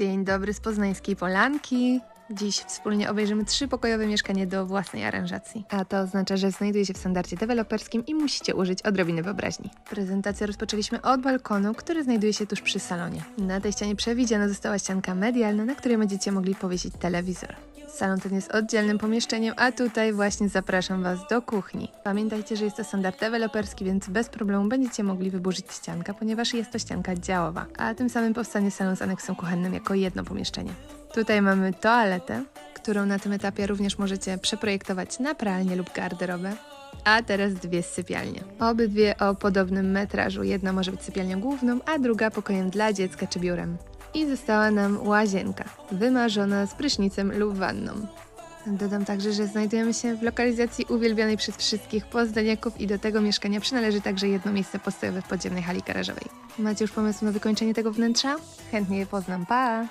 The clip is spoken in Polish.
Dzień dobry z poznańskiej Polanki. Dziś wspólnie obejrzymy trzypokojowe mieszkanie do własnej aranżacji. A to oznacza, że znajduje się w standardzie deweloperskim i musicie użyć odrobiny wyobraźni. Prezentację rozpoczęliśmy od balkonu, który znajduje się tuż przy salonie. Na tej ścianie przewidziana została ścianka medialna, na której będziecie mogli powiesić telewizor. Salon ten jest oddzielnym pomieszczeniem, a tutaj właśnie zapraszam Was do kuchni. Pamiętajcie, że jest to standard deweloperski, więc bez problemu będziecie mogli wyburzyć ściankę, ponieważ jest to ścianka działowa, a tym samym powstanie salon z aneksem kuchennym jako jedno pomieszczenie. Tutaj mamy toaletę, którą na tym etapie również możecie przeprojektować na pralnię lub garderobę. A teraz dwie sypialnie. Obydwie o podobnym metrażu. Jedna może być sypialnią główną, a druga pokojem dla dziecka czy biurem. I została nam łazienka, wymarzona z prysznicem lub wanną. Dodam także, że znajdujemy się w lokalizacji uwielbianej przez wszystkich poznaniaków i do tego mieszkania przynależy także jedno miejsce postojowe w podziemnej hali garażowej. Macie już pomysł na wykończenie tego wnętrza? Chętnie je poznam, pa!